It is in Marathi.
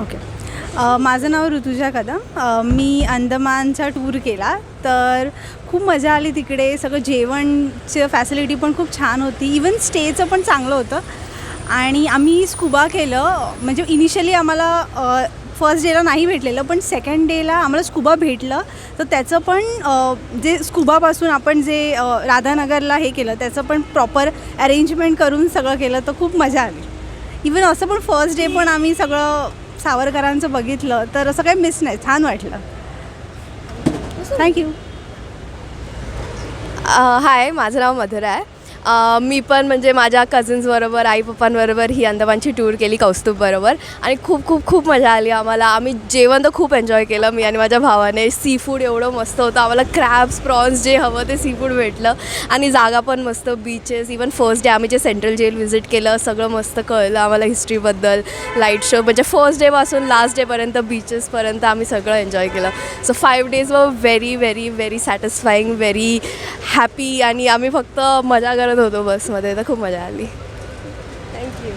ओके. माझं नाव ऋतुजा कदम. मी अंदमानचा टूर केला. तर खूप मजा आली तिकडे. सगळं जेवणचं फॅसिलिटी पण खूप छान होती. इवन स्टेचं पण चांगलं होतं. आणि आम्ही स्कुबा केलं. म्हणजे इनिशियली आम्हाला फर्स्ट डेला नाही भेटलेलं पण सेकंड डेला आम्हाला स्कुबा भेटलं. तर त्याचं पण जे स्कुबापासून आपण जे राधानगरला हे केलं त्याचं पण प्रॉपर अरेंजमेंट करून सगळं केलं. तर खूप मजा आली. इवन असं पण फर्स्ट डे पण आम्ही सगळं सावरकरांचं बघितलं तर असं काही मिस नाही. छान वाटलं. थँक्यू हाय uh, माझं नाव मधुरा आहे. अ, मी पण म्हणजे माझ्या कझिन्सबरोबर आई पप्पांबरोबर ही अंदमानची टूर केली कौस्तुभबरोबर आणि खूप खूप खूप मजा आली आम्हाला. आम्ही जेवण तर खूप एन्जॉय केलं मी आणि माझ्या भावाने. सी फूड एवढं मस्त होतं. आम्हाला क्रॅब्स प्रॉन्स जे हवं ते सी फूड भेटलं. आणि जागा पण मस्त बीचेस इवन फर्स्ट डे आम्ही जे सेंट्रल जेल व्हिजिट केलं सगळं मस्त कळलं आम्हाला हिस्ट्रीबद्दल लाइट शो म्हणजे फर्स्ट डेपासून लास्ट डेपर्यंत बीचेसपर्यंत आम्ही सगळं एन्जॉय केलं. सो फाईव्ह डेज वर very very very satisfying very happy आणि आम्ही फक्त मजा करत होतो बसमध्ये तर खूप मजा आली. थँक्यू